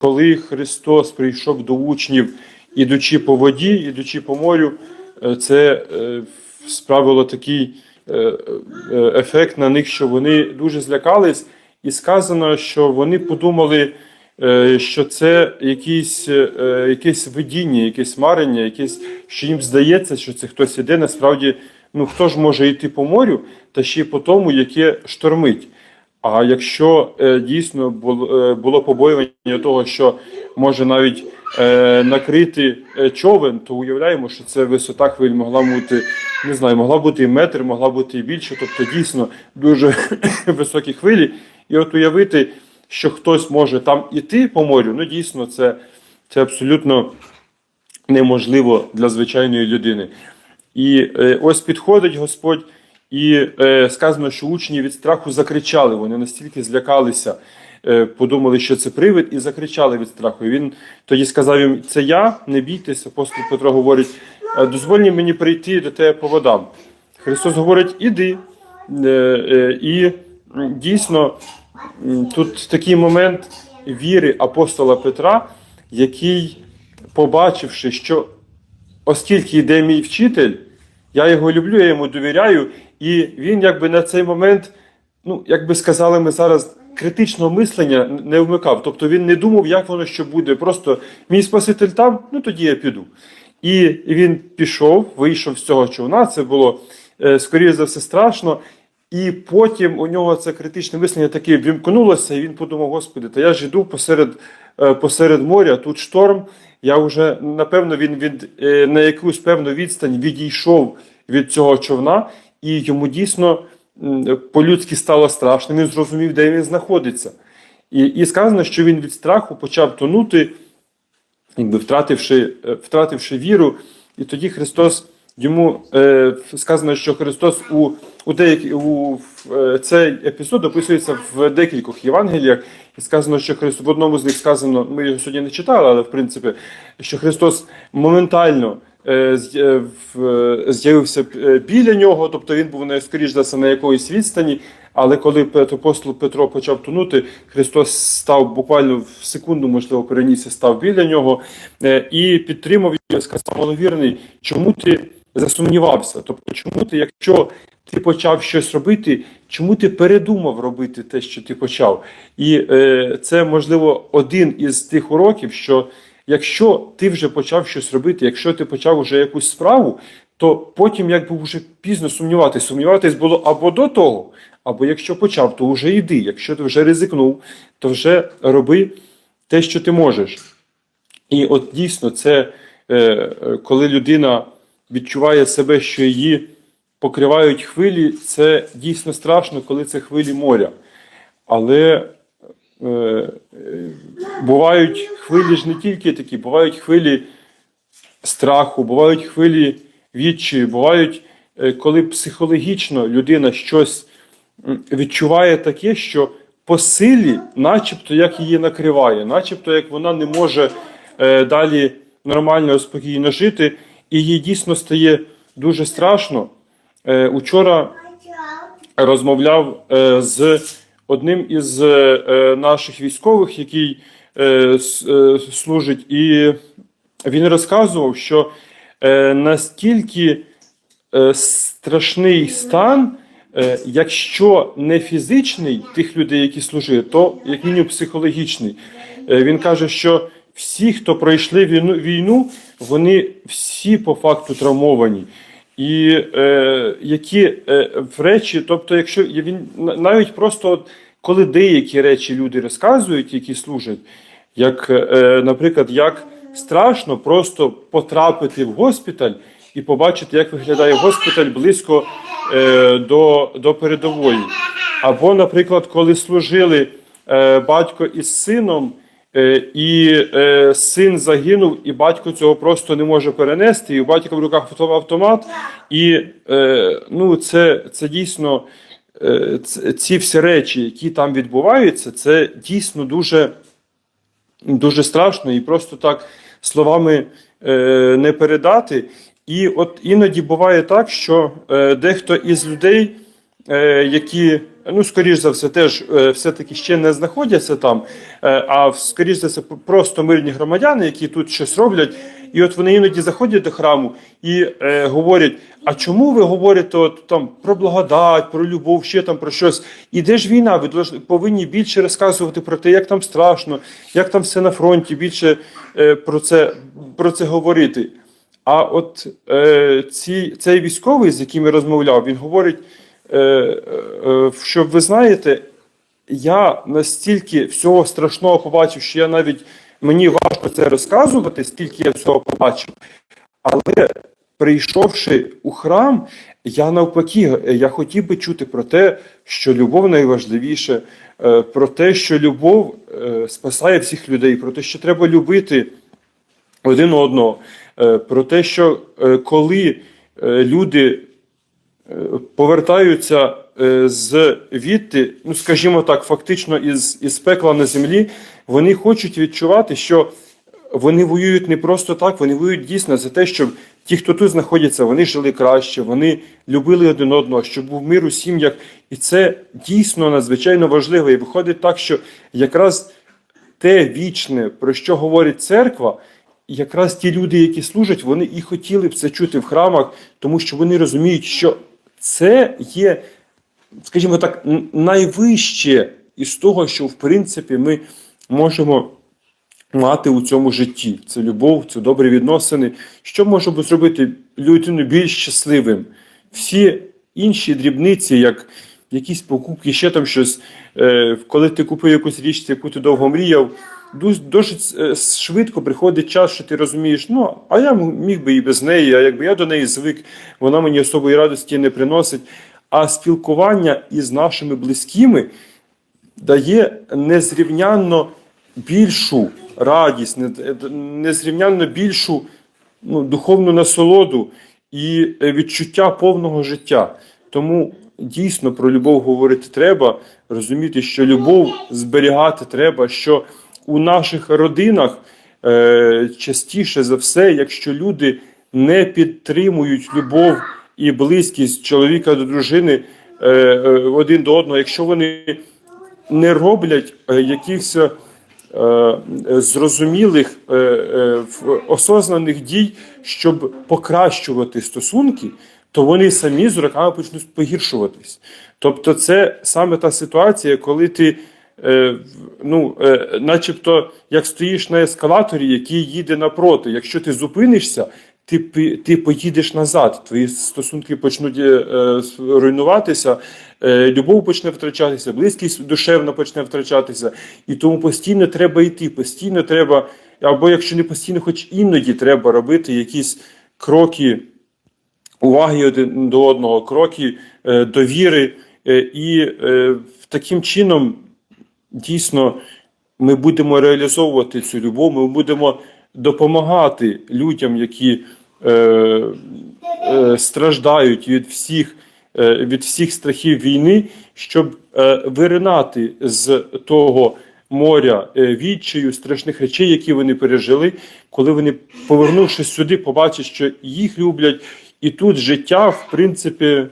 коли Христос прийшов до учнів, ідучи по воді, ідучи по морю, е, це е, справило такий е, ефект на них, що вони дуже злякались, і сказано, що вони подумали, що це якісь, якесь видіння, якесь марення, якесь, що їм здається, що це хтось іде. Насправді, ну хто ж може йти по морю, та ще й по тому, яке штормить. А якщо е, дійсно було, е, було побоювання того, що може навіть е, накрити е, човен, то уявляємо, що це висота хвиль могла бути, не знаю, могла бути і метр, могла бути і більше, тобто дійсно дуже високі хвилі. І от уявити, що хтось може там іти по морю, ну дійсно, це, це абсолютно неможливо для звичайної людини. І е, ось підходить Господь, і е, сказано, що учні від страху закричали. Вони настільки злякалися, е, подумали, що це привид, і закричали від страху. І він тоді сказав їм: Це я, не бійтеся. Апостол Петро говорить: «Е, дозвольте мені прийти до тебе по водам. Христос говорить: іди. Е, е, і дійсно тут такий момент віри апостола Петра, який, побачивши, що оскільки йде мій вчитель, я його люблю, я йому довіряю, і він якби на цей момент, ну, як би сказали ми зараз, критичного мислення не вмикав. Тобто він не думав, як воно що буде. Просто мій Спаситель там, ну тоді я піду. І він пішов, вийшов з цього човна. Це було е, скоріше за все страшно. І потім у нього це критичне мислення таке вімкнулося, і він подумав: Господи, та я ж іду посеред, е, посеред моря, тут шторм. Я вже напевно він від е, на якусь певну відстань відійшов від цього човна, і йому дійсно по-людськи стало страшно. Він зрозумів, де він знаходиться. І, і сказано, що він від страху почав тонути, якби втративши, е, втративши віру, і тоді Христос йому е, сказано, що Христос у, у, деякі, у е, цей епізод описується в декількох Євангеліях, і сказано, що Христос в одному з них сказано, ми його сьогодні не читали, але в принципі, що Христос моментально. Е, е, е, З'явився біля нього, тобто він був не скоріш за все на якоїсь відстані. Але коли апостол Петро почав тонути, Христос став буквально в секунду, можливо, перенісся, став біля нього і підтримав його, сказав, маловірний, чому ти засумнівався? Тобто, чому ти, якщо ти почав щось робити, чому ти передумав робити те, що ти почав? І е, це, можливо, один із тих уроків, що якщо ти вже почав щось робити, якщо ти почав вже якусь справу, то потім якби вже пізно сумніватися. Сумніватись було або до того, або якщо почав, то вже йди. Якщо ти вже ризикнув, то вже роби те, що ти можеш. І от дійсно, це е, е, коли людина відчуває себе, що її покривають хвилі, це дійсно страшно, коли це хвилі моря. Але е, бувають хвилі ж не тільки такі, бувають хвилі страху, бувають хвилі відчаю, бувають, е, коли психологічно людина щось відчуває таке, що по силі, начебто як її накриває, начебто як вона не може е, далі нормально, спокійно жити, і їй дійсно стає дуже страшно. Е, Учора розмовляв з одним із е, е, наших військових, який е, служить, і він розказував, що настільки страшний стан, якщо не фізичний тих людей, які служили, то як мінімум психологічний. Він каже, що всі, хто пройшли війну, вони всі по факту травмовані. І е, які е, в речі, тобто, якщо він на- навіть просто от, коли деякі речі люди розказують, які служать, як, е, наприклад, як страшно просто потрапити в госпіталь і побачити, як виглядає госпіталь близько е, до, до передової. Або, наприклад, коли служили е, батько із сином, і е, син загинув, і батько цього просто не може перенести, і у батька в руках автомат, і е, ну, це, це дійсно е, ці всі речі, які там відбуваються, це дійсно дуже дуже страшно і просто так словами е, не передати. І от іноді буває так, що е, дехто із людей, е, які ну, скоріш за все, теж е, все-таки ще не знаходяться там, е, а скоріш за все, просто мирні громадяни, які тут щось роблять. І от вони іноді заходять до храму і е, говорять: а чому ви говорите от, там про благодать, про любов, ще там про щось? І де ж війна? Ви повинні більше розказувати про те, як там страшно, як там все на фронті, більше е, про, це, про це говорити. А от е, ці, цей військовий, з яким я розмовляв, він говорить, е, е, ви знаєте, я настільки всього страшного побачив, що я навіть мені важко це розказувати, скільки я всього побачив. Але прийшовши у храм, я навпаки, я хотів би чути про те, що любов найважливіше, е, про те, що любов е, спасає всіх людей, про те, що треба любити один одного, е, про те, що е, коли е, люди е, повертаються е, з відти, ну скажімо так, фактично із, із пекла на землі, вони хочуть відчувати, що вони воюють не просто так, вони воюють дійсно за те, щоб ті, хто тут знаходяться, вони жили краще, вони любили один одного, щоб був мир у сім'ях. І це дійсно надзвичайно важливо. І виходить так, що якраз те вічне, про що говорить церква, якраз ті люди, які служать, вони і хотіли б це чути в храмах, тому що вони розуміють, що це є, скажімо так, найвище із того, що в принципі ми можемо мати у цьому житті. Це любов, це добрі відносини. Що може зробити людину більш щасливим? Всі інші дрібниці, як якісь покупки, ще там щось, е, коли ти купив якусь річ, яку ти довго мріяв, досить е, швидко приходить час, що ти розумієш, ну, а я міг би і без неї, а якби я до неї звик, вона мені особої радості не приносить. А спілкування із нашими близькими дає незрівнянно більшу радість, незрівнянно більшу ну, духовну насолоду і е, відчуття повного життя. Тому дійсно про любов говорити треба, розуміти, що любов зберігати треба, що у наших родинах е, частіше за все, якщо люди не підтримують любов і близькість чоловіка до дружини е, е, один до одного, якщо вони не роблять е, якихось е, зрозумілих е, е, осознаних дій, щоб покращувати стосунки, то вони самі з роками почнуть погіршуватись. Тобто, це саме та ситуація, коли ти. е, Ну, е, начебто, як стоїш на ескалаторі, який їде напроти. Якщо ти зупинишся, ти, ти поїдеш назад, твої стосунки почнуть е, е, руйнуватися, е, любов почне втрачатися, близькість душевно почне втрачатися. І тому постійно треба йти, постійно треба, або якщо не постійно, хоч іноді треба робити якісь кроки уваги один до одного, кроки е, довіри. Е, і е, таким чином дійсно ми будемо реалізовувати цю любов, ми будемо допомагати людям, які страждають від всіх, від всіх страхів війни, щоб виринати з того моря відчаю, страшних речей, які вони пережили, коли вони, повернувшись сюди, побачать, що їх люблять, і тут життя, в принципі,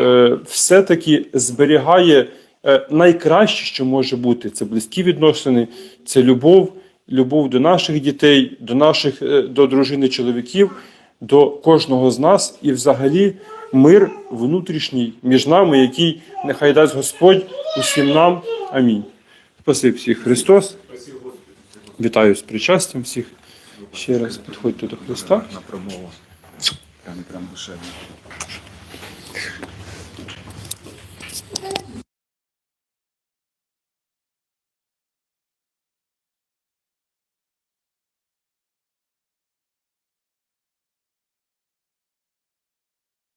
е, все-таки зберігає е, найкраще, що може бути. Це близькі відносини, це любов, любов до наших дітей, до наших е, до дружини чоловіків, до кожного з нас і взагалі мир внутрішній між нами, який нехай дасть Господь усім нам. Амінь. Спасибі всіх Христос. Вітаю з причастям всіх. Ще раз підходьте до Христа. Κάνει πράγμα που